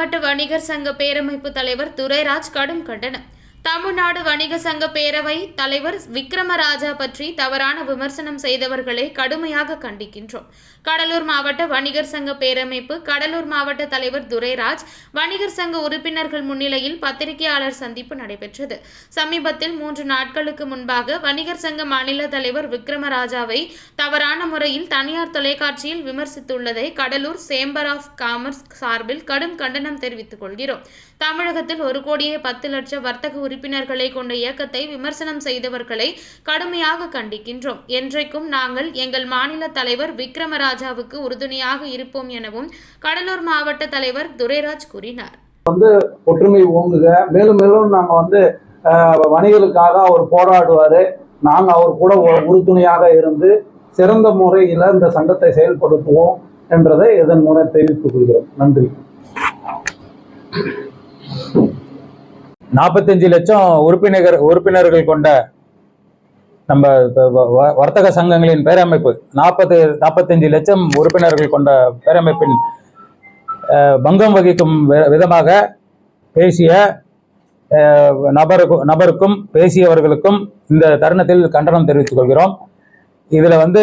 வணிகர் சங்க பேரமைப்பு தலைவர் துரைராஜ் கடும் கண்டனம். தமிழ்நாடு வணிக சங்க பேரவை தலைவர் விக்ரமராஜா பற்றி தவறான விமர்சனம் செய்தவர்களை கடுமையாக கண்டிக்கின்றோம். கடலூர் மாவட்ட வணிகர் சங்க பேரமைப்பு கடலூர் மாவட்ட தலைவர் துரைராஜ் வணிகர் சங்க உறுப்பினர்கள் முன்னிலையில் பத்திரிகையாளர் சந்திப்பு நடைபெற்றது. சமீபத்தில் மூன்று நாட்களுக்கு முன்பாக வணிகர் சங்க மாநில தலைவர் விக்ரமராஜாவை தவறான முறையில் தனியார் தொலைக்காட்சியில் விமர்சித்துள்ளதை கடலூர் சேம்பர் ஆஃப் காமர்ஸ் சார்பில் கடும் கண்டனம் தெரிவித்துக் கொள்கிறோம். தமிழகத்தில் ஒரு கோடியே பத்து லட்சம் வர்த்தக உறுப்பினர்களை கொண்ட இயக்கத்தை விமர்சனம் செய்தவர்களை கடுமையாக கண்டிக்கின்றோம். என்றைக்கும் நாங்கள் எங்கள் மாநில தலைவர் விக்ரமராஜாவுக்கு உறுதுணையாக இருப்போம் எனவும் கடலூர் மாவட்ட தலைவர் துரைராஜ் கூறினார். ஒற்றுமை ஓங்குக. மேலும் மேலும் நாங்கள் வந்து வணிகளுக்காக அவர் போராடுவார். நாங்கள் அவர் கூட உறுதுணையாக இருந்து சிறந்த முறையில் இந்த சங்கத்தை செயல்படுத்துவோம் என்றதை இதன் மூலம் தெரிவித்துக் கொள்கிறோம். நன்றி. நாற்பத்தஞ்சு லட்சம் உறுப்பினர் உறுப்பினர்கள் கொண்ட நம்ம வ- வ- வர்த்தக சங்கங்களின் பேரமைப்பு நாற்பது நாற்பத்தஞ்சு லட்சம் உறுப்பினர்கள் கொண்ட பேரமைப்பின் அஹ், பங்கம் வகிக்கும் விதமாக பேசிய அஹ், நபருக்கு நபருக்கும் பேசியவர்களுக்கும் இந்த தருணத்தில் கண்டனம் தெரிவித்துக் கொள்கிறோம். இதுல வந்து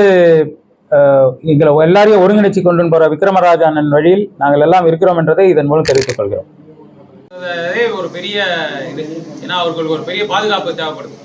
அஹ், எங்களை எல்லாரையும் ஒருங்கிணைச்சு கொண்டு போற விக்ரமராஜானன் வழியில் நாங்கள் எல்லாம் இருக்கிறோம் என்றதை இதன் மூலம் தெரிவித்துக் கொள்கிறோம். அதே ஒரு பெரிய இது. ஏன்னா அவர்களுக்கு ஒரு பெரிய பாதுகாப்பு தேவைப்படுது.